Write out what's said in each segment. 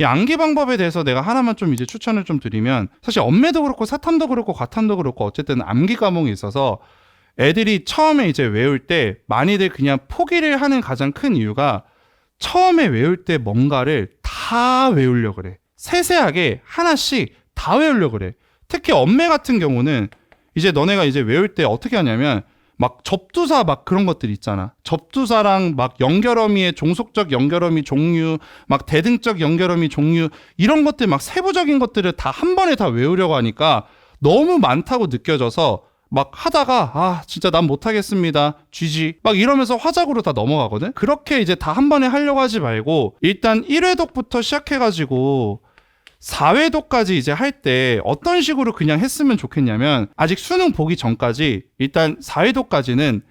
이 암기 방법에 대해서 내가 하나만 좀 이제 추천을 좀 드리면 사실 엄매도 그렇고 사탐도 그렇고 과탐도 그렇고 어쨌든 암기 과목이 있어서 애들이 처음에 이제 외울 때 많이들 그냥 포기를 하는 가장 큰 이유가 처음에 외울 때 뭔가를 다 외우려 그래. 세세하게 하나씩 다 외우려 그래. 특히 엄매 같은 경우는 이제 너네가 이제 외울 때 어떻게 하냐면 막 접두사 막 그런 것들 있잖아. 접두사랑 막 연결어미의 종속적 연결어미 종류, 막 대등적 연결어미 종류 이런 것들 막 세부적인 것들을 다 한 번에 다 외우려고 하니까 너무 많다고 느껴져서 막 하다가 아 진짜 난 못하겠습니다. GG 막 이러면서 화작으로 다 넘어가거든? 그렇게 이제 다 한 번에 하려고 하지 말고 일단 1회독부터 시작해가지고 4회독까지 이제 할 때 어떤 식으로 그냥 했으면 좋겠냐면 아직 수능 보기 전까지 일단 4회독까지는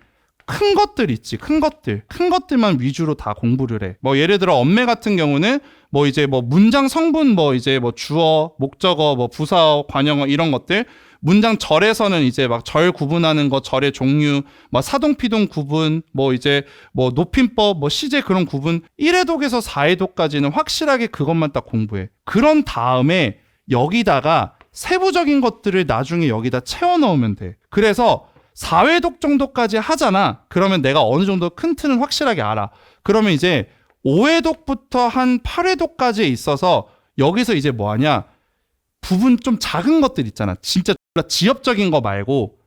큰 것들 있지 큰 것들. 큰 것들만 위주로 다 공부를 해. 뭐 예를 들어 엄매 같은 경우는 뭐 이제 뭐 문장 성분 뭐 이제 뭐 주어 목적어 뭐 부사어 관형어 이런 것들. 문장 절에서는 이제 막 절 구분하는 거 절의 종류 뭐 사동 피동 구분 뭐 이제 뭐 높임법 뭐 시제 그런 구분. 1회독에서 4회독까지는 확실하게 그것만 딱 공부해. 그런 다음에 여기다가 세부적인 것들을 나중에 여기다 채워 넣으면 돼. 그래서 4회독 정도까지 하잖아. 그러면 내가 어느 정도 큰 틀은 확실하게 알아. 그러면 이제 5회독부터 한 8회독까지에 있어서 여기서 이제 뭐 하냐? 부분 좀 작은 것들 있잖아. 진짜 지엽적인 거 말고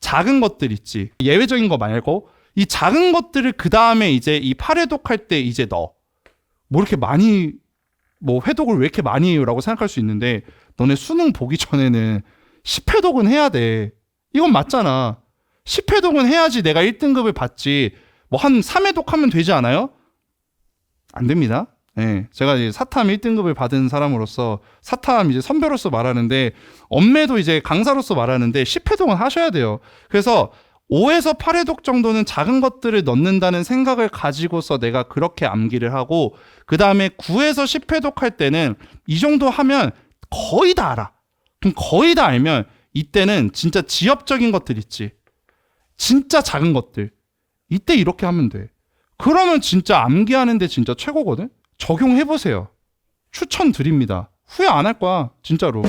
작은 것들 있지. 예외적인 거 말고 이 작은 것들을 그 다음에 이제 이 8회독 할 때 이제 넣어. 뭐 이렇게 많이 뭐 회독을 왜 이렇게 많이 해요라고 생각할 수 있는데 너네 수능 보기 전에는 10회독은 해야 돼. 이건 맞잖아. 10회 독은 해야지 내가 1등급을 받지. 뭐 한 3회 독 하면 되지 않아요? 안 됩니다. 예. 제가 이제 사탐 1등급을 받은 사람으로서 사탐 이제 선배로서 말하는데 엄매도 이제 강사로서 말하는데 10회독은 하셔야 돼요. 그래서 5에서 8회 독 정도는 작은 것들을 넣는다는 생각을 가지고서 내가 그렇게 암기를 하고 그 다음에 9에서 10회 독 할 때는 이 정도 하면 거의 다 알아. 그럼 거의 다 알면 이때는 진짜 지엽적인 것들 있지. 진짜 작은 것들. 이때 이렇게 하면 돼. 그러면 진짜 암기하는데 진짜 최고거든? 적용해보세요. 추천드립니다. 후회 안 할 거야. 진짜로.